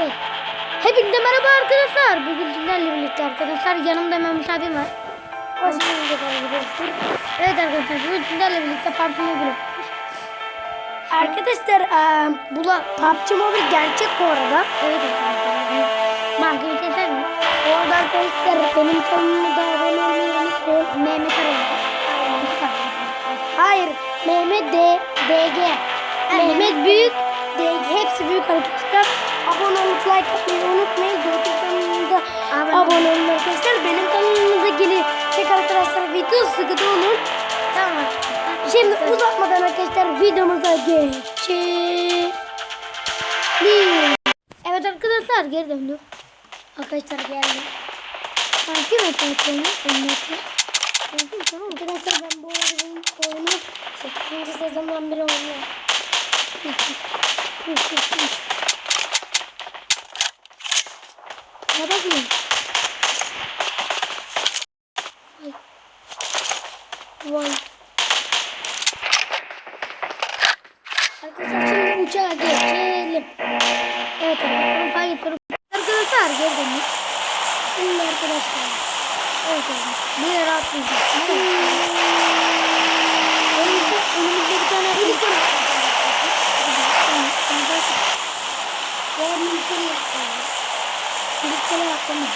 Evet. Hepinize merhaba arkadaşlar. Bugün sizlerle birlikte arkadaşlar yanımda Mehmet abim var. Hoş bulduk arkadaşlar. Evet arkadaşlar bugün sizlerle birlikte PUBG Mobile. Arkadaşlar eee, bu PUBG Mobile gerçek bu arada. Evet arkadaşlar. Bir ses mi? Bu arada arkadaşlar benim kanalıma da abone olmayı unutmayın. Mehmet Araya. Hayır Mehmet D, DG. Mehmet Büyük, DG hepsi büyük arkadaşlar. Abone olup like atmayı unutmayın. Doğru kanalımda Abone olun arkadaşlar. Benim kanalımda gelecek arkadaşlar video sıkıntı olun. Tamam. Şimdi uzatmadan arkadaşlar videomuza geçelim. Evet arkadaşlar geri döndük. Arkadaşlar geldi. Sanki mi yapalım? Emniyeti. Arkadaşlar ben bu bu oyunu 8. sezondan beri oynuyorum. Ne bakayım? Vay. Vay. Arkadaşlar şimdi uçağa geçelim. Evet arkadaşlar. Hayır. dur. Arkadaşlar geri döndük. Şimdi arkadaşlar. Evet arkadaşlar. Bir yere atlayacağız. Önümüzde, önümüzde bir tane Bir bir sonra Yarın ülkeni yapacağız. Ülkele atlama.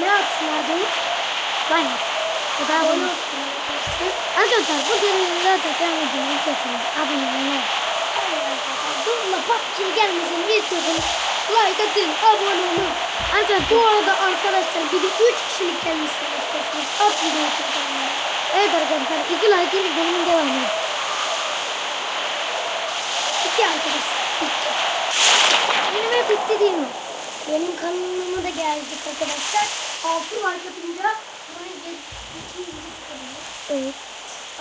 Ne atsınlar Davut? Vay. Bu da Abone olsunlar arkadaşlar. Arkadaşlar bu serinin zaten devam edelim. Kesin. Abone olmayı. Durma PUBG'ye gelmesini istiyorsanız like atın, abone olun. Arkadaşlar Bu arada arkadaşlar bir de 3 kişilik gelmesini istiyorsanız atın da YouTube'dan. Evet arkadaşlar iki like ile bölümün devamı. İki arkadaşlar. İki. Benim hep değil mi? Benim kanalıma da geldik arkadaşlar. 6 like atınca buraya. İkinci sıkılıyor. Evet.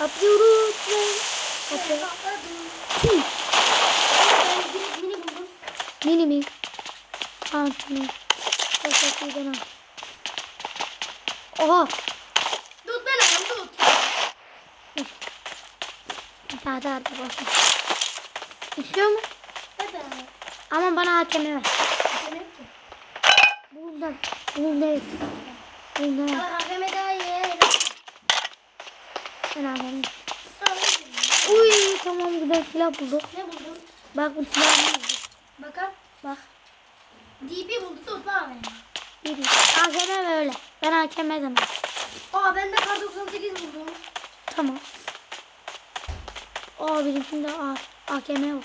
Atlıyoruz ve Evet, atla. atladım. Hı. Ben mini buldum. Mini mi? Şunu. Çok iyi al. Oha. Tut ben alayım tut. Daha da bakın. İstiyor mu? Hadi. Ama bana hakeme ver. Demek ki. Bundan. Bundan. Bundan. Al hakeme daha iyi. Ben hakeme. Al. Uy tamam güzel silah bulduk. Ne buldun? Bak bu silahı bulduk. Bakalım. Bak. DP buldu tut bana. Yürü. Hakeme ver öyle. Ben hakeme demem. Aa ben de kar 98 buldum. Tamam. Aa benimkinde A, AKM var.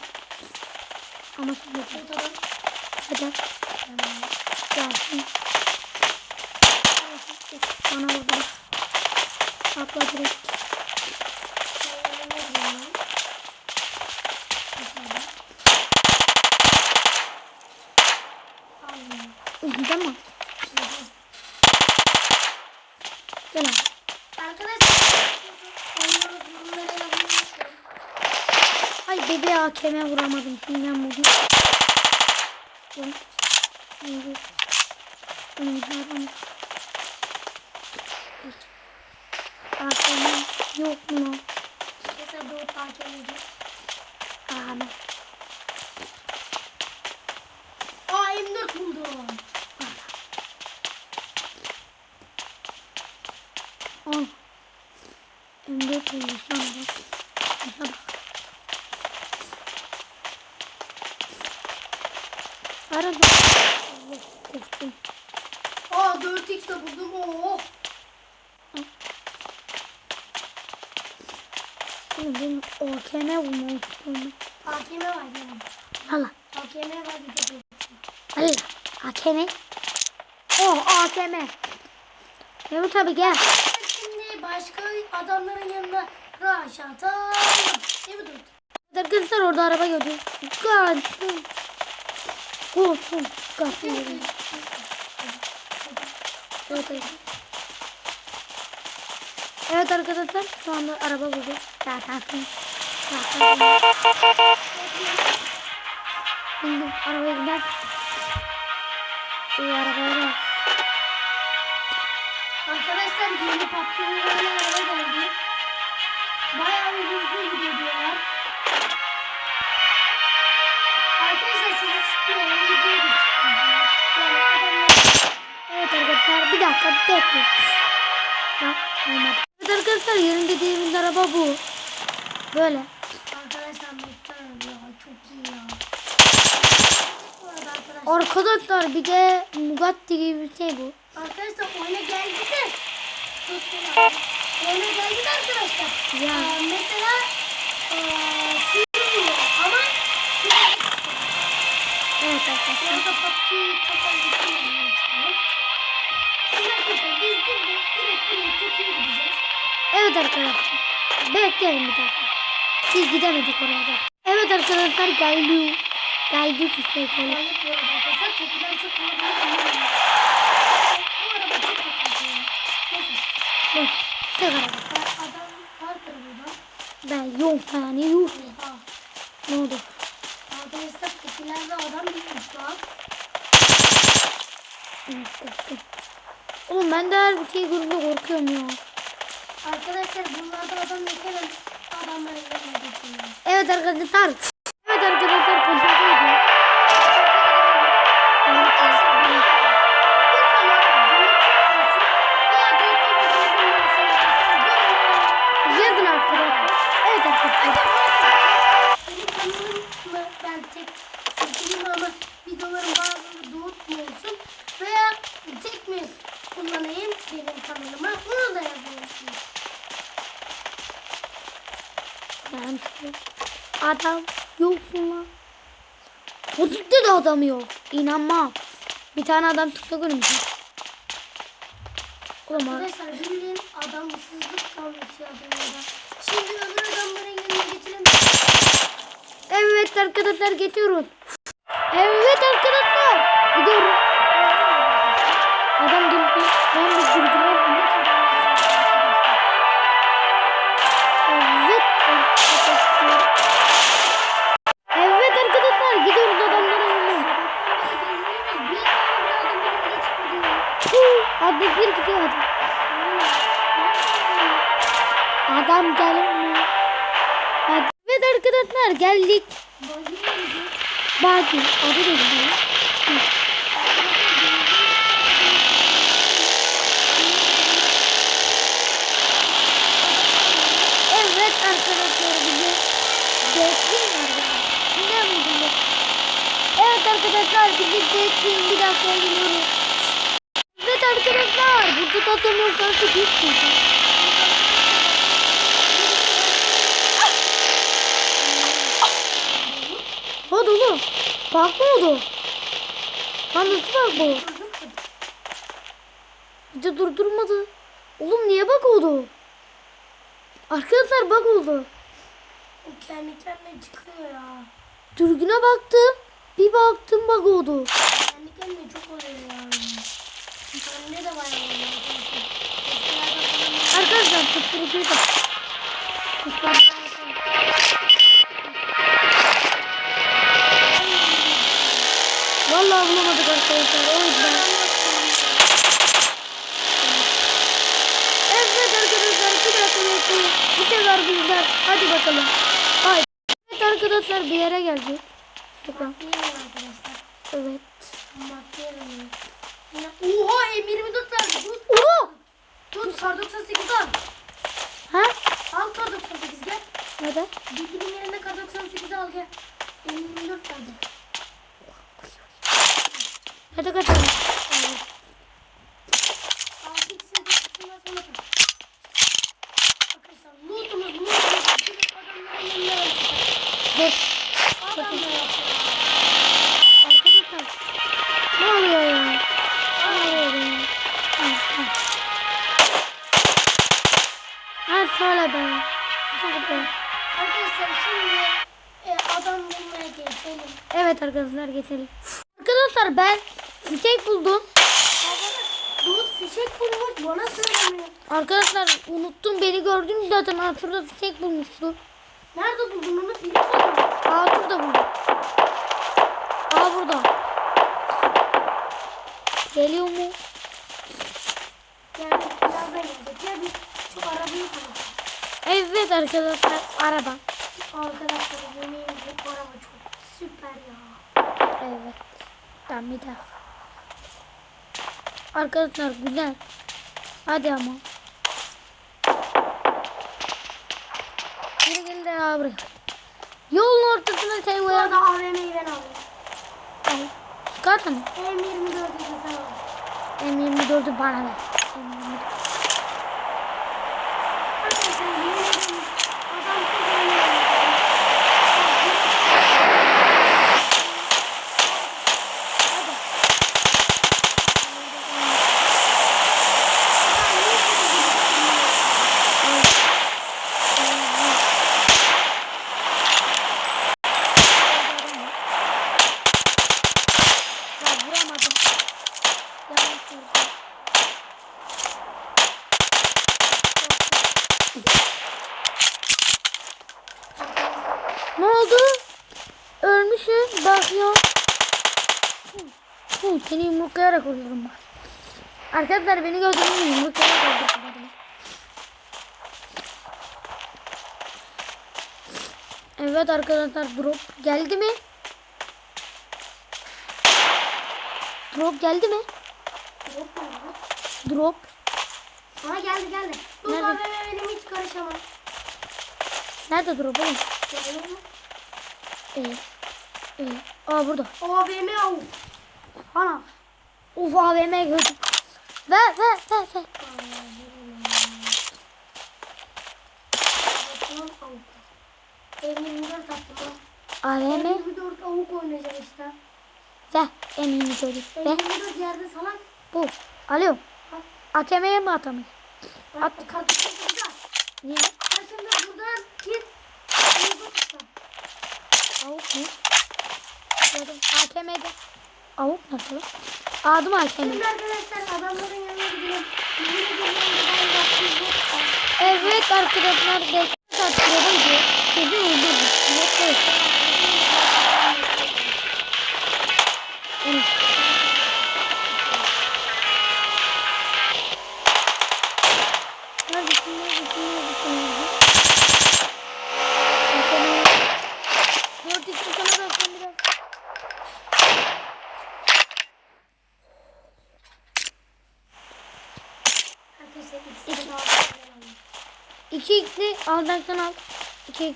Ama şimdi adam. hadi. Gelsin. Bana vurdu. Atla direkt. Değil mi? Gel abi. Arkadaşlar. Ay bebeğe AKM vuramadım. Kimden? Gel. Şimdi. AKM yok mu? Yeter takip ediyor. Ahmet. Aa M4 buldum. Al. M4 olmuş lan bak. Şuna bak. Arada. Allah korktum. Aa 4x de buldum. Oo. Oğlum benim AKM bulmam istiyorum. AKM var benim. Valla. AKM var bir de. Valla. AKM. Oh AKM. Mehmet tabi gel. Şimdi başka adamların yanında rush atalım. Değil mi Dut? Arkadaşlar orada araba gördüm. Kaçtım. Korktum. Kaçtım. Evet, arkadaşlar şu anda araba bulduk. Zaten. Zaten. Bindim arabaya gider. Bu arabaya bak. Arkadaşlar yeni patronun böyle araba geldi. Bayağı bir hızlı gidiyor diyorlar. Arkadaşlar sizi sıkmayalım. Geçelim. Yani adamlar... Evet arkadaşlar bir dakika bekle. Bak olmadı. Evet arkadaşlar yerin dediğimiz araba bu. Böyle. Arkadaşlar McLaren ya çok iyi ya. Arkadaşlar, Arkadaşlar bir de Bugatti gibi bir şey bu. arkadaşlar oyuna geldi de oyuna geldi de arkadaşlar. Ya. Ee, mesela ee, sürmüyor ama sürmek istiyor. Evet arkadaşlar. arada PUBG Türkiye'ye gideceğiz. Evet arkadaşlar. Bekleyin bir dakika. Biz gidemedik oraya da. Evet arkadaşlar geldik. Geldik işte. geldik. Bu arada arkadaşlar Türkiye'den çok kalabalık. Bu araba çok kötü. Neyse. Bak. Tek araba. Adam vardır burada. Ben yok yani yok. Ne oldu? Arkadaşlar popülerde adam bitmiş lan. Korktum. Oğlum ben de her bir şey görünce korkuyorum ya. Arkadaşlar bunlarda adam yok hemen adamların yanına geçiyor. Evet arkadaşlar. Evet arkadaşlar konuşuyordu. Arkadaşlar Ben adam yoksun lan. Çocukta da adam yok. İnanmam. Bir tane adam TikTok önümüzde. Oğlum Arkadaşlar bildiğin adamsızlık kalmış ya dünyada. Şimdi öbür adamların yanına geçelim. Evet arkadaşlar geçiyoruz. Evet Hadi bir gidiyor hadi. Adam gelmiyor. Hadi. Evet arkadaşlar geldik. Bakın adı da. Hı. Evet arkadaşlar bizi arkadaşlar. Ne Evet arkadaşlar bizi bekleyin bir dakika geliyorum. Arkadaşlar burada tatlımız artık gitti. Hadi oğlum. Bak mı oldu? Lan nasıl bak bu? Bir de durdurmadı. Oğlum niye bak oldu? Arkadaşlar bak oldu. O kendi kendine çıkıyor ya. Dürbüne baktım. Bir baktım bak oldu. Kendi kendine çok oluyor ya. De var Arkadaşlar tutturucuyu da. Tutturucuyu Vallahi bulamadık arkadaşlar. O yüzden. Evet arkadaşlar bir dakika. Bu sefer bizden. Hadi bakalım. Haydi. Evet arkadaşlar bir yere geldik. Bakalım. Evet. Oha M24 verdi. Dur. Oo! Dur kar 98 al. Ha? Al kar 98 gel. Neden? Bilginin yerine kar 98 al gel. M24 verdi. Hadi kaçalım. 6 Arkadaşlar geçelim. Arkadaşlar ben fişek buldum. Bulut fişek bulmuş bana söylemiyor. Arkadaşlar unuttum beni gördünüz zaten. Şurada fişek bulmuştu. Nerede buldun onu söylemiyor. Aa şurada buldum. Aa burada. Geliyor mu? Yani birazdan gelecek. Ya biz şu arabayı konuşalım. Evet arkadaşlar araba. Arkadaşlar yemin bu araba çok süper ya. Evet. Tamam bir daha. Arkadaşlar güzel. Hadi ama. Geri gel de abi. Yolun ortasına şey Bu arada AVM'yi ben alayım. Çıkartın mı? M24'ü de sen al. M24'ü bana ver. M24. Arkadaşlar yemin ederim adamsız oynuyor. Ya vuramadım. Yanlış vurdum. Ne oldu? Ölmüşüm. Bakıyor. Hu, seni yumruklayarak öldürürüm bak. Arkadaşlar beni gördünüz mü? Yumruklayarak adamı. Evet arkadaşlar drop geldi mi? Drop geldi mi? Yok mu? Drop. Aha geldi geldi. Bu Nerede? Benim hiç karışamam. Nerede drop oğlum? Ee, ee. Aa burada. AVM av. Ana. Uf AVM gördüm. Ver ver ver ver. Bakıyorum avuk. M24 attım. AVM M24 avuk oynayacağım işte. ver. Eminim çocuk. Ver. M24 yerde salak. Bu. Alıyorum. AKM'ye mi atamayız? At. Burada. Niye? Ben şimdi buradan git. Avuk mu? Gördüm. AKM'de. Avuk nasıl? Adım AKM. Şimdi arkadaşlar adamların yanına yok. Evet arkadaşlar. Bekle tatlıya gidiyor. Kedi öldürdü. Yok değil. Evet. Neredesin? Neredesin? Neredesin? Neredesin? Sana... Dört iki sana bakacağım biraz. Arkadaşlar ikisi de daha güzel oldu. İki aldaktan al. İki.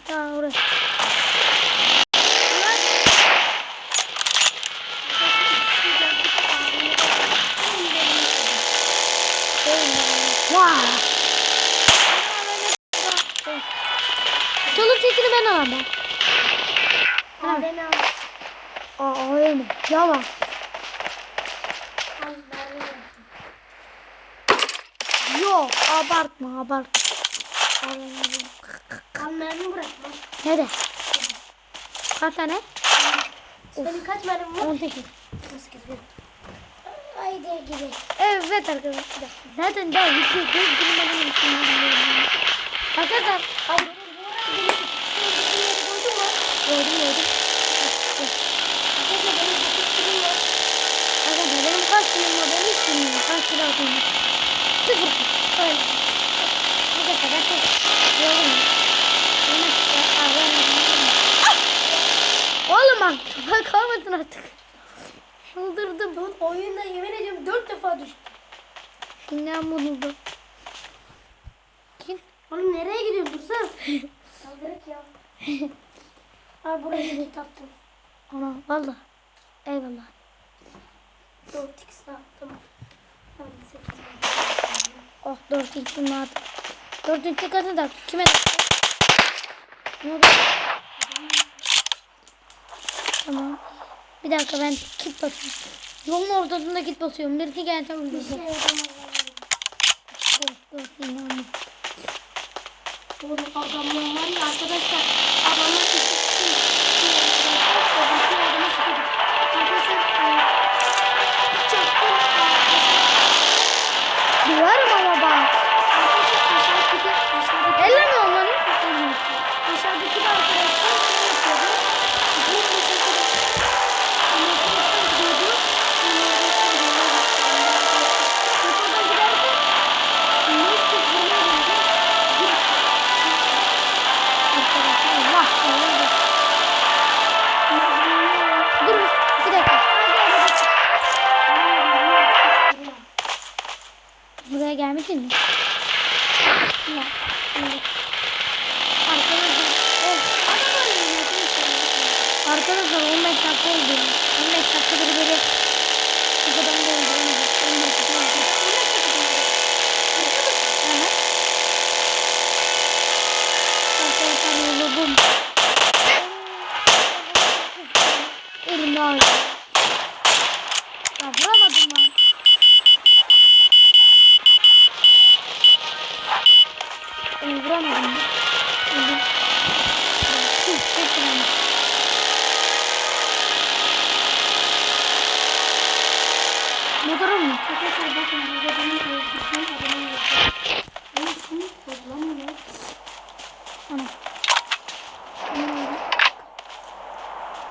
Vay. Çalı tekini ben alayım ben. AVM av. Aa öyle? Yalan. Al, mermi yaptım. Yok abartma Al mermi bırakma. Nerede? Kaç tane? Senin kaç mermi var? 18. Nasıl gidiyor? Haydi gidelim. Evet arkadaşlar. Zaten daha yüklü göz gülmenin için. Arkadaşlar. Hadi. Benim? Gördüm gördüm. Arkadaşlar benim dokuz kilim var. Arkadaşlar benim kaç kilim var ben hiç bilmiyorum. Kaç kilo atayım. Sıfır. Öyle. Arkadaşlar ben çok yorgunum. Benim ya, aa, ben yorgunum. Bak. Bak kalmadın artık. Çıldırdım. Ben oyunda yemin ediyorum dört defa düştüm. Şimdiden bozuldu. Kim? Oğlum nereye gidiyorsun Dursan? Saldırık ya. Abi buraya bir kitaptım. Ana valla. Eyvallah. Dört x attım. Oh dört ilkin vardı. Dördüncü katı da kime de? Ne oldu? Tamam. Bir dakika ben kit basıyorum. Yolun ortasında kit basıyorum. Bir iki gelse Bir şey yapamam. Dur dur inanmıyorum. Oğlum adamlar var ya arkadaşlar. Adamlar kişi.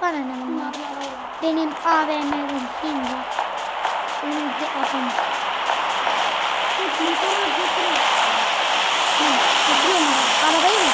Bana ne bunlar? Benim AVM'im şimdi. Benim de atam. Götürüyorum. Arabayı mı?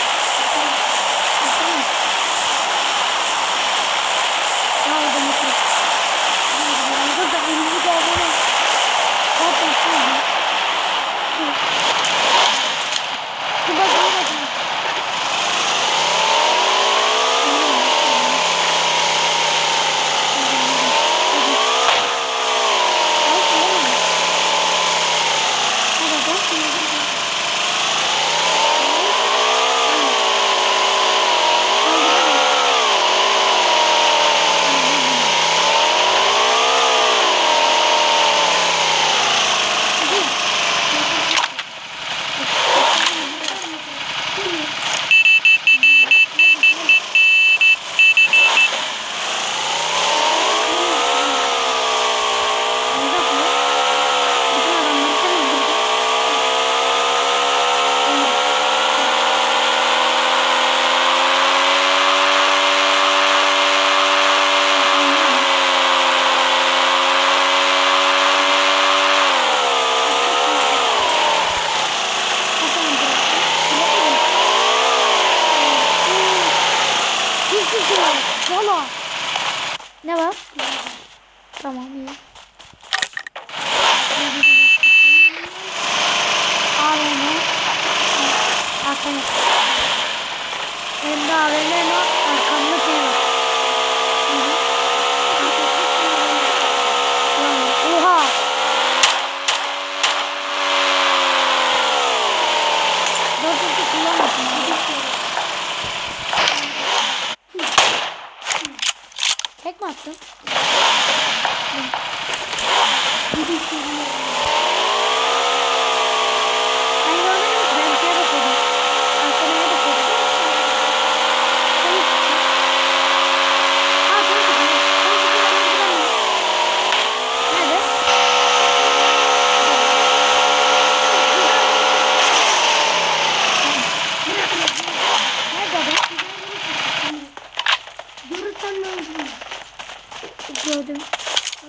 gördüm.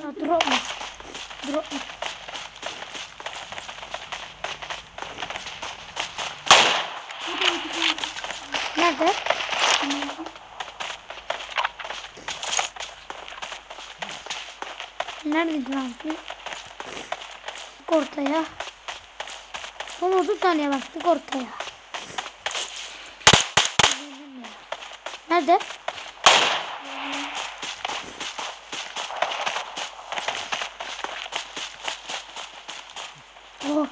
Ha, drop mu? Drop mu? Nerede? Nerede drop Ortaya. Son 30 saniye baktık ortaya. Nerede? Oha.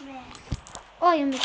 Ve oyun bitti.